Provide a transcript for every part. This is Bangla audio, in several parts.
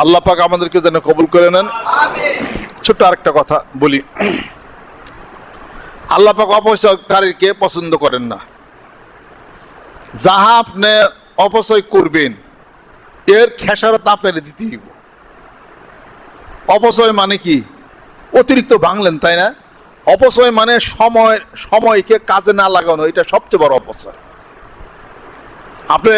আল্লাহ পাক আমাদেরকে যেন কবুল করে নেন। ছোট্ট আরেকটা কথা বলি। আল্লাহ পাক অপচয়কারীকে পছন্দ করেন না। যাহা আপনি অপচয় করবেন, এর খেসারত আপনার দিতে হইব। অপচয় মানে কি? অতিরিক্ত ভাঙলেন, তাই না? অপচয় মানে সময়, সময়কে কাজে না লাগানো, এটা সবচেয়ে বড় অপচয়। আপনি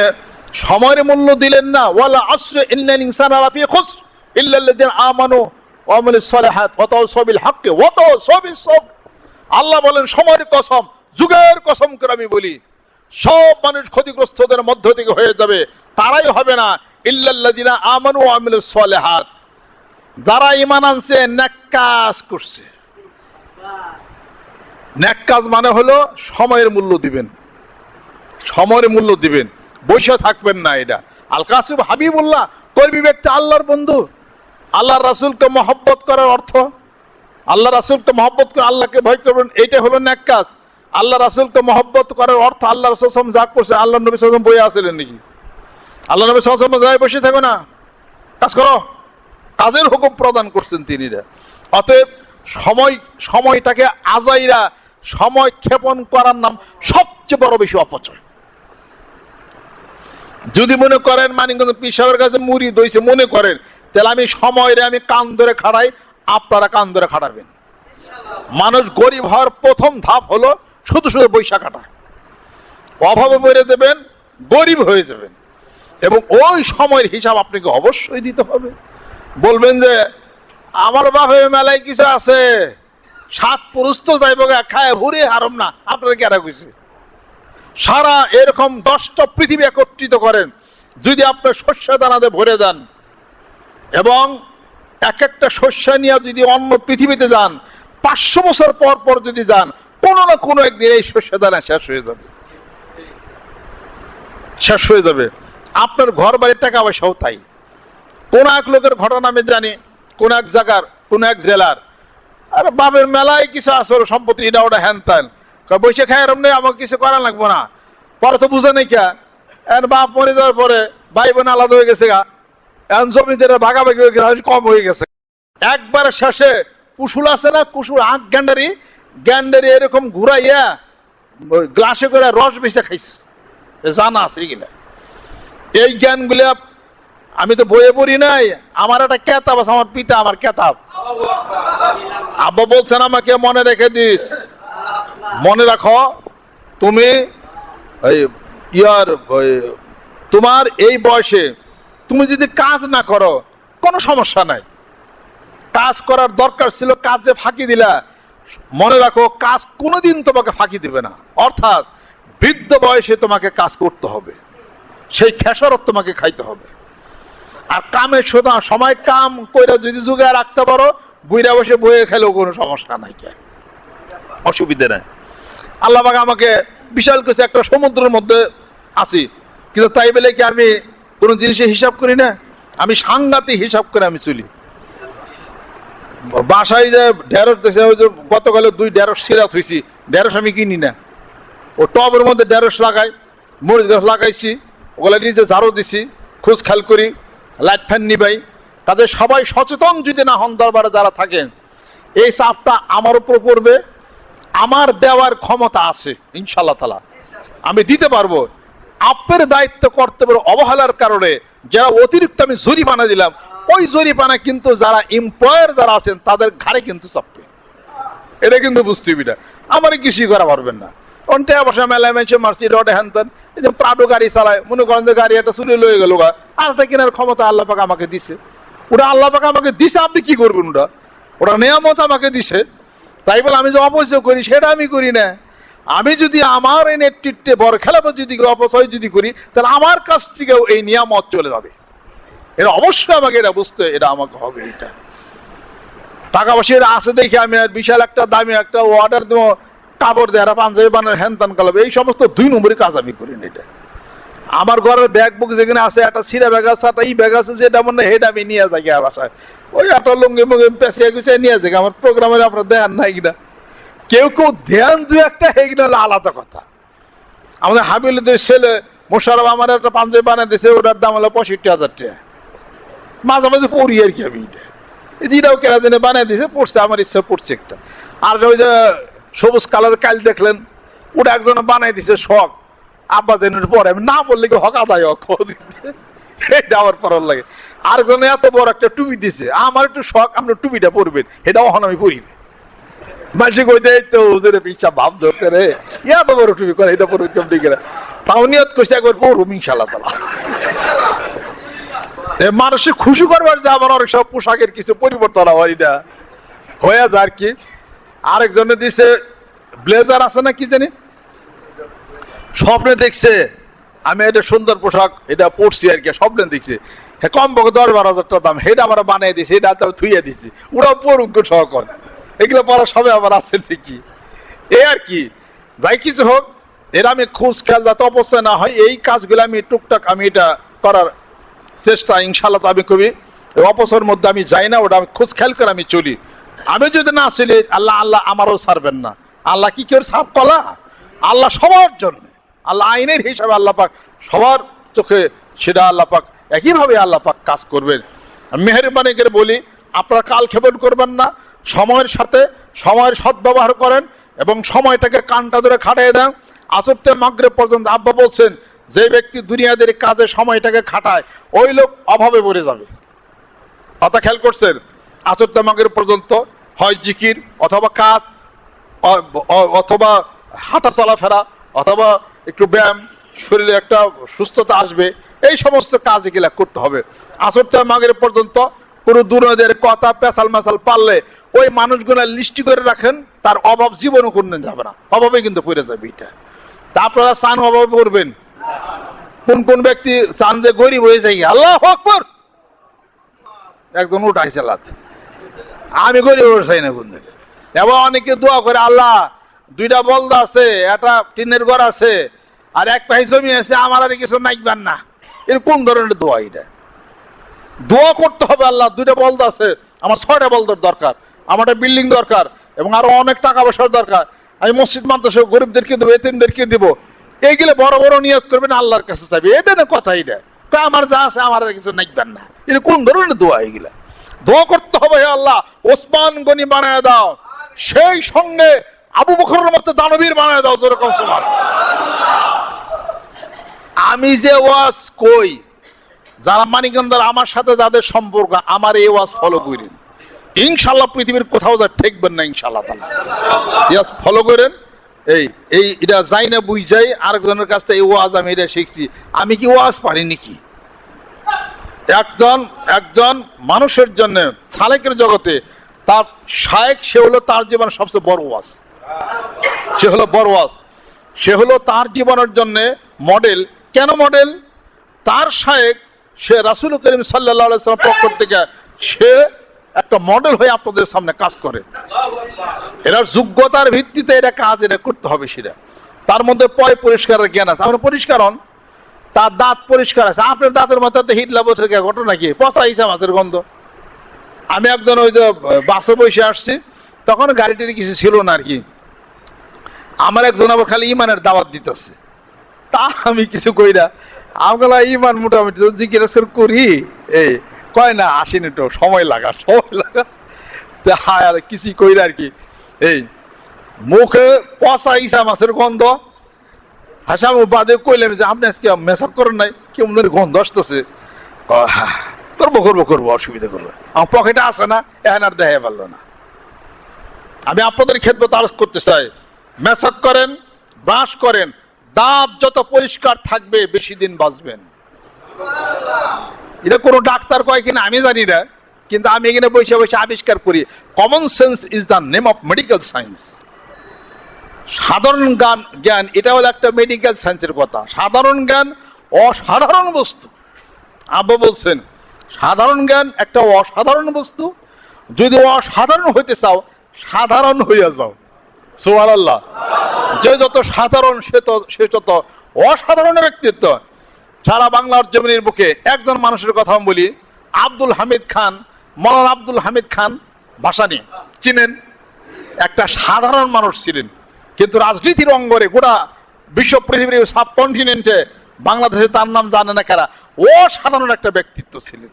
সময়ের মূল্য দিলেন না। ওয়ালা আসরে ইন্নাল ইনসানা লাফি খুসর ইল্লা আমানু ওয়া আমিলুস সালিহাত ওয়া তাওয়াসাউ বিল হাক্কি ওয়া তাওয়াসাউ বিস আল্লাহ বলেন, সময়ের কসম, যুগের কসম করে আমি বলি, সব মানুষ ক্ষতিগ্রস্তদের মধ্য থেকে হয়ে যাবে, তারাই হবে না। ইল্লাল্লাযিনা আমানু ওয়া আমিলুস সালিহাত। যারা ঈমান আনছে নেক কাজ করছে। নেক কাজ মানে হলো, সময়ের মূল্য দিবেন। সময়ের মূল্য দিবেন। বসে থাকবেন না এটা। আল কাসিম হাবিবুল্লাহ, কর্মী ব্যক্তি, আল্লাহর বন্ধু। আল্লাহ রাসুলকে মহব্বত করার অর্থ? আল্লাহ রাসুলকে মহব্বত করে আল্লাহকে ভয় করবেন এইটা হলো ন্যাক কাজ। আল্লাহ রাসুলকে মহব্বত করার অর্থ আল্লাহ রসুল যা করছে, আল্লাহ নবী সাল্লাম বইয়ে আসলেন নাকি? আল্লাহ নবী সাল্লাম যাই বসে থাকো না। কাজ করো। কাজের হুকুম প্রদান করছেন তিনি অতএব সময়, সময়টাকে আজাইরা সময় ক্ষেপণ করার নাম সবচেয়ে বড় বেশি অপচয়। যদি মনে করেন মানিকগঞ্জ পিসাবের কাছে মুড়ি দইছে, মনে করেন, তাহলে আমি সময় আমি কান ধরে খাড়াই, আপনারা কান ধরে খাড়াবেন। মানুষ গরিব হওয়ার প্রথম ধাপ হলো শুধু শুধু বৈশা কাটা অভাবে মরে দেবেন গরিব হয়ে যাবেন। এবং ওই সময়ের হিসাব আপনাকে অবশ্যই দিতে হবে। বলবেন যে, আমার বাপে মেলায় কিছু আছে, সাত পুরুষ তো যাইব খায় ভুরে হারম না। আপনারা কেরা কইছে? সারা এরকম দশটা পৃথিবী একত্রিত করেন, যদি আপনার শস্য দানাতে ভরে যান। এবং এক একটা শস্য নিয়ে যদি অন্য পৃথিবীতে যান, পাঁচশো বছর পর পর যদি যান, কোনো না কোনো একদিন এই শস্য দানা শেষ হয়ে যাবে। শেষ হয়ে যাবে। আপনার ঘর বাড়ির টাকা পয়সাও তাই। কোন এক লোকের ঘটনা আমি জানি, কোন এক জায়গার, কোন এক জেলার। আর বাবের মেলায় কিছু আসল সম্পত্তি, এটা ওটা হ্যান বসে খায় এরম নেই, আমাকে কিছু করা লাগবো না। পরে তো বুঝে নেই কে। এখন বাপ মরে যাওয়ার পরে ভাই বোন আলাদা হয়ে গেছে গা। এখন জমিতে ভাগাভাগি হয়ে গেছে কম হয়ে গেছে। একবার শেষে কুসুল আছে না কুসুল আঁক গ্যান্ডারি গ্যান্ডারি এরকম ঘুরাইয়া গ্লাসে করে রস বেঁচে খাইছে। জানা আছে এগুলা এই জ্ঞানগুলা আমি তো বইয়ে পড়ি নাই। আমার একটা কেতাব আছে, আমার পিতা আমার কেতাব। আব্বা বলছেন, আমাকে মনে রেখে দিস। মনে রাখো, তুমি ইয়ার তোমার এই বয়সে তুমি যদি কাজ না করো, কোনো সমস্যা নাই। কাজ করার দরকার ছিল, কাজ যে ফাঁকি দিলা, মনে রাখো, কাজ কোনোদিন তোমাকে ফাঁকি দিবে না। অর্থাৎ বৃদ্ধ বয়সে তোমাকে কাজ করতে হবে। সেই খেসারত তোমাকে খাইতে হবে। আর কামের সোদা সময় কাম কইরা যদি যুগে রাখতে পারো বুইরা বসে বয়ে খেলেও কোনো সমস্যা নাই কে। অসুবিধে নাই। আল্লাহ আমাকে বিশাল কিছু একটা সমুদ্রের মধ্যে আছি। কিন্তু তাই বলে কি আমি কোনো জিনিসের হিসাব করি না? আমি সাংঘাতিক হিসাব করে আমি চলি। বাসায় যে ঢেঁড়স গতকালে দুই ঢেঁড়স সিরাত হয়েছি ঢেঁড়স আমি কিনি না। ও টবের মধ্যে ঢেঁড়স লাগাই, মরিচ গাছ লাগাইছি, ওগুলো নিজে ঝাড়ু দিছি, খোঁজ খেয়াল করি, লাইট ফ্যান নিবাই। তাদের সবাই সচেতন যদি না হন দরবারে যারা থাকেন, এই চাপটা আমার উপর পড়বে। আমার দেওয়ার ক্ষমতা আছে ইনশাল্লাহ তালা আমি দিতে পারব। আপনার দায়িত্ব, কর্তব্যের অবহেলার কারণে যারা অতিরিক্ত আমি জরিমানা দিলাম, ওই জরিমানা কিন্তু যারা এমপ্লয়ার যারা আছেন, তাদের ঘাড়ে কিন্তু চাপবে এটা কিন্তু বুঝতে না। আমার কিছুই করা পারবেন না। হ্যান এই যে গাড়ি চালায় গাড়ি একটা লয়ে আর ক্ষমতা আমাকে দিছে। ওটা আল্লাহ পাক আমাকে দিছে, আপনি কি করবেন ওটা? ওটা নিয়ামত আমাকে দিছে। তাই বলে আমি যে অপচয় করি, সেটা আমি করি না। আমি যদি আমার এই নেতৃত্বে বড় খেলাবো যদি অপচয় যদি করি, তাহলে আমার কাছ থেকেও এই নিয়ামত চলে যাবে। এটা অবশ্যই আমাকে এটা বুঝতে, এটা আমাকে হবে এটা। টাকা পয়সা এটা আছে দেখে আমি আর বিশাল একটা, দামি একটা অর্ডার দেবো, কাপড় আর পাঞ্জাবি বানার হ্যান ত্যান কালাবে এই সমস্ত দুই নম্বরই কাজ আমি করি না এটা। আমার ঘরের ব্যাগ বুক যেখানে আছে, একটা সিরা ব্যাগ আছে, একটা ই ব্যাগ আছে, যেটা মনে হেড আমি নিয়ে যাই বাসায়। ওই একটা লুঙ্গি মুঙ্গি পেঁচিয়ে গুছিয়ে নিয়ে যাই আমার প্রোগ্রামে আপনার দেন নাই কিনা কেউ কেউ ধ্যান দু একটা হেগিনা আলাদা কথা। আমাদের হাবিলদের ছেলে মোশারফ আমার একটা পাঞ্জাবি বানিয়ে দিয়েছে, ওটার দাম হলো পঁয়ষট্টি হাজার টাকা। মাঝে মাঝে পড়ি আর কি আমি এটা। এটাও কেনা দিনে বানিয়ে দিয়েছে, পড়ছে, আমার ইচ্ছা পড়ছে একটা। আর ওই যে সবুজ কালার কাল দেখলেন, ওটা একজন বানাই দিছে শখ। আব্বা দিনের পরে আমি না বললে কি হকা এটা আমার পরার লাগে। আর কোনো এত বড় একটা টুপি দিছে। আমার একটু শখ আপনার টুপিটা পরবেন। এটা অহন আমি পরি মাসে কইতে এই তো ওদের পিছা ভাব ধরতে রে। ইয়া তো বড় টুপি করে এটা পরে তাও নিয়ত একবার তালা এ মানুষে খুশি করবার যে অনেক সব পোশাকের কিছু পরিবর্তন হয় না। হয়ে যায় আর কি। আরেকজনে দিছে ব্লেজার আছে না কি জানি? স্বপ্নে দেখছে। আমি এটা সুন্দর পোশাক, এটা পরছি আর কি, স্বপ্নে দেখছি। হ্যাঁ কম পক্ষে দশ বারো হাজার টাকা দাম, সেটা আমরা বানিয়ে দিছি এটা তো থুইয়ে দিছি। ওরাও পড়ুক সহকর। এগুলো পড়া সবে আমার আছে ঠিকই। এ আর কি, যাই কিছু হোক, এর আমি খোঁজ খেয়াল যাতে অবশ্যই না হয়, এই কাজগুলো আমি টুকটাক আমি এটা করার চেষ্টা ইনশাল্লাহ তো আমি কবি এই অপসরের মধ্যে আমি যাই না, ওটা আমি খোঁজ খেয়াল করে আমি চলি। আমি যদি না চলি, আল্লাহ আল্লাহ আমারও ছাড়বেন না। আল্লাহ কি কেউ সাপ কলা? আল্লাহ সবার জন্য। আল্লাহ আইনের হিসাবে আল্লাহ পাক সবার চোখে সেটা আল্লাহ পাক একইভাবে আল্লাহ পাক কাজ করবেন। আমি মেহরবানি করে বলি, আপনারা কাল ক্ষেপণ করবেন না, সময়ের সাথে সময়ের সদ্ব্যবহার করেন এবং সময়টাকে কানটা ধরে খাটিয়ে দেন। আসরতে মাগরে পর্যন্ত আব্বা বলছেন, যে ব্যক্তি দুনিয়াদের কাজে সময়টাকে খাটায়, ওই লোক অভাবে পড়ে যাবে। কথা খেয়াল করছেন? আসরতে মাগরে পর্যন্ত হয় জিকির অথবা কাজ অথবা হাঁটা চলাফেরা, অথবা একটু ব্যায়াম, শরীরে একটা সুস্থতা আসবে, এই সমস্ত কাজ এগুলা করতে হবে। আসরতে মাগের পর্যন্ত পুরো দুনিয়াদের কথা পেশাল মেশাল পারলে ওই মানুষগুলা লিস্টি করে রাখেন, তার অভাব জীবনও কোনদিন যাবে না। অভাবে কিন্তু পড়ে যাবে এটা। তা আপনারা চান অভাবে পড়বেন? কোন কোন ব্যক্তি চান যে গরিব হয়ে যায়? আল্লাহ আকবর! একজন উঠাইছে লাত আমি গরিব চাই না কোনদিন। এবং অনেকে দোয়া করে, আল্লাহ দুইটা বলদা আছে, একটা টিনের ঘর আছে, আর এক পাহি জমি আছে, আমার আর কিছু নাইকবেন না। এর কোন ধরনের দোয়া এটা? দোয়া করতে হবে আল্লাহ, দুইটা বলদ আছে, আমার ছয়টা বলদের দরকার, আমার একটা বিল্ডিং দরকার, এবং আরও অনেক টাকা পয়সার দরকার। আমি মসজিদ, মাদ্রাসা, গরিবদেরকে দেবো, এতিমদেরকে দিব। এইগুলো বড় বড় নিয়োগ করবেন আল্লাহর কাছে চাইবে। এটা না কথা এটা। কয় আমার যা আছে, আমার কিছু নাইকবেন না। এটা কোন ধরনের দোয়া এগুলা? দোয়া করতে হবে আল্লাহ, ওসমান গনি বানায় দাও। সেই সঙ্গে আবু বকরের মতো দানবীর বানায় দাও যেরকম সমান আমি যে ওয়াজ কই, যারা মানিকগঞ্জের আমার সাথে যাদের সম্পর্ক, আমার এই ওয়াজ ফলো করেন। ইনশাল্লাহ পৃথিবীর কোথাও যা ঠেকবেন না ইনশাল্লাহ ফলো করেন। এই এই, এটা যাই না বুঝ যাই আরেকজনের কাছ থেকে ওয়াজ আমি এটা শিখছি। আমি কি ওয়াজ পারি নাকি? একজন একজন মানুষের জন্য, সালেকের জগতে তার শায়েক, সে হলো তার জীবন সবচেয়ে বড় ওয়াজ। সে হলো বড় ওয়াজ সে হলো তার জীবনের জন্য মডেল কেন মডেল তার শায়েক, সে রাসুল করিম সাল্লাহ পক্ষ থেকে সে একটা মডেল হয়ে আপনাদের সামনে কাজ করে। এরা যোগ্যতার ভিত্তিতে এটা কাজ এটা করতে হবে সেটা। তার মধ্যে পয় পরিষ্কারের জ্ঞান আছে। আমরা পরিষ্কার হন। তার দাঁত পরিষ্কার আছে। আপনার দাঁতের মাথাতে হিটলা বসে ঘটনা কি? পচা হিসাব মাছের গন্ধ। আমি একজন ওই যে বাসে বসে আসছি, তখন গাড়িটির কিছু ছিল না আর কি। আমার একজন আবার খালি ইমানের দাওয়াত দিতেছে। তা আমি কিছু কই না। আমগুলা ইমান মোটামুটি জিজ্ঞেস করি। এই, কয় না, আসেনি তো, সময় লাগা সময় লাগা। তা হায়, আর কিছু কই আর কি। এই, মুখে পচা ইসা মাছের গন্ধ। হাসাম বাদে কইলাম যে, আপনি আজকে মেসাজ করেন নাই, কেমন গন্ধ আসতেছে। করব করব করব অসুবিধা করব আমার পকেটে আছে না এখন আর দেখা পারল না। আমি আপনাদের ক্ষেত্রে তার করতে চাই। মেসাজ করেন, ব্রাশ করেন, দাঁত যত পরিষ্কার থাকবে বেশি দিন বাঁচবেন। এটা কোনো ডাক্তার কয় কিনা আমি জানি না, কিন্তু আমি এখানে বসে বসে আবিষ্কার করি common sense is the name of medical science সাধারণ জ্ঞান জ্ঞান, এটা হলো একটা মেডিকেল সায়েন্সের কথা। সাধারণ জ্ঞান অসাধারণ বস্তু। আব্বা বলছেন, সাধারণ জ্ঞান একটা অসাধারণ বস্তু, যদি অসাধারণ হইতে চাও, সাধারণ হইয়া যাও। সোহার আল্লাহ যে যত সাধারণ, সে তো, সে তত অসাধারণ ব্যক্তিত্ব, সারা বাংলার জমিনের বুকে একজন মানুষের কথা আমি বলি, আব্দুল হামিদ খান, মৌলানা আব্দুল হামিদ খান ভাসানি চিনেন? একটা সাধারণ মানুষ ছিলেন। কিন্তু রাজনীতির অঙ্গরে গোটা বিশ্ব পৃথিবীর সাব কন্টিনেন্টে বাংলাদেশে তার নাম জানে না কারা, অসাধারণ একটা ব্যক্তিত্ব ছিলেন।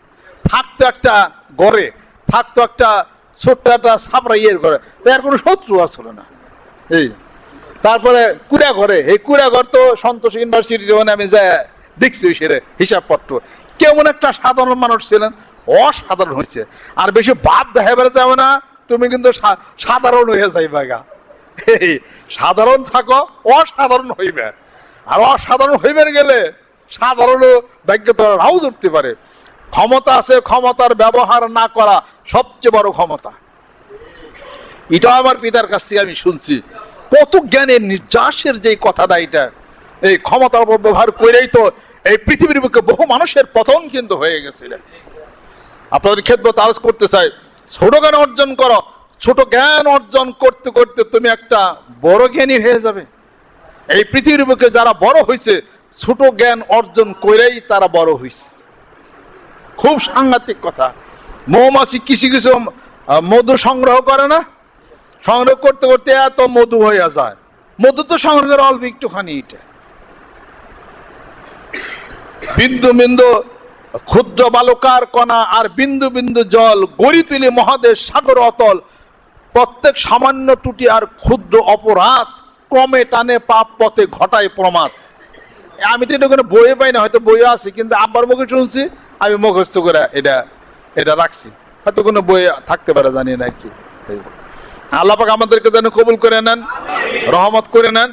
থাকতো একটা গড়ে, থাকতো একটা ছোট্ট একটা সাপড়া ইয়ের ঘরে তার কোনো শত্রু আসলো না। এই। তারপরে কুড়া ঘরে এই কুড়া ঘর তো সন্তোষ ইউনিভার্সিটি যখন আমি যাই দেখছি সেরে হিসাবপত্র কেমন একটা সাধারণ মানুষ ছিলেন অসাধারণ হয়েছে। আর বেশি বাদ দেখাবার যাবে না তুমি কিন্তু সাধারণ হয়ে যাইবা গা। এই, সাধারণ থাকো অসাধারণ হইবে। আর অসাধারণ হইবেন গেলে সাধারণ ভাগ্য তো রাউজ উঠতে পারে। ক্ষমতা আছে ক্ষমতার ব্যবহার না করা সবচেয়ে বড় ক্ষমতা। এটা আমার পিতার কাছ থেকে আমি শুনছি। কত জ্ঞানের নির্যাসের যে কথাটা এটা? এই ক্ষমতার ব্যবহার করেই তো এই পৃথিবীর বুকে বহু মানুষের পতন কিন্তু হয়ে গেছিল আপনাদের ক্ষেত্রে তাজ করতে চাই। ছোট জ্ঞান অর্জন করো। ছোট জ্ঞান অর্জন করতে করতে তুমি একটা বড় জ্ঞানী হয়ে যাবে। এই পৃথিবীর বুকে যারা বড় হয়েছে ছোট জ্ঞান অর্জন করেই তারা বড় হয়েছে খুব সাংঘাতিক কথা। মৌমাছি কিছু কিছু মধু সংগ্রহ করে না? সংগ্রহ করতে করতে এত মধু হয়ে যায়। মধু তো সংগ্রহের অল্প একটুখানি এটা বিন্দু বিন্দু ক্ষুদ্র বালকার কণা আর বিন্দু বিন্দু জল গড়ি তুলে মহাদেশ সাগর অতল। প্রত্যেক সামান্য টুটি আর ক্ষুদ্র অপরাধ ক্রমে টানে পাপ পথে ঘটায় প্রমাদ। আমি তো এটা কোনো বইয়ে পাই না, হয়তো বইয়ে আছে, কিন্তু আব্বার মুখে শুনছি, আমি মুখস্থ করে এটা এটা রাখছি। হয়তো কোনো বইয়ে থাকতে পারে, জানি না কি আল্লাহ পাক আমাদেরকে যেন কবুল করে নেন রহমত করে নেন।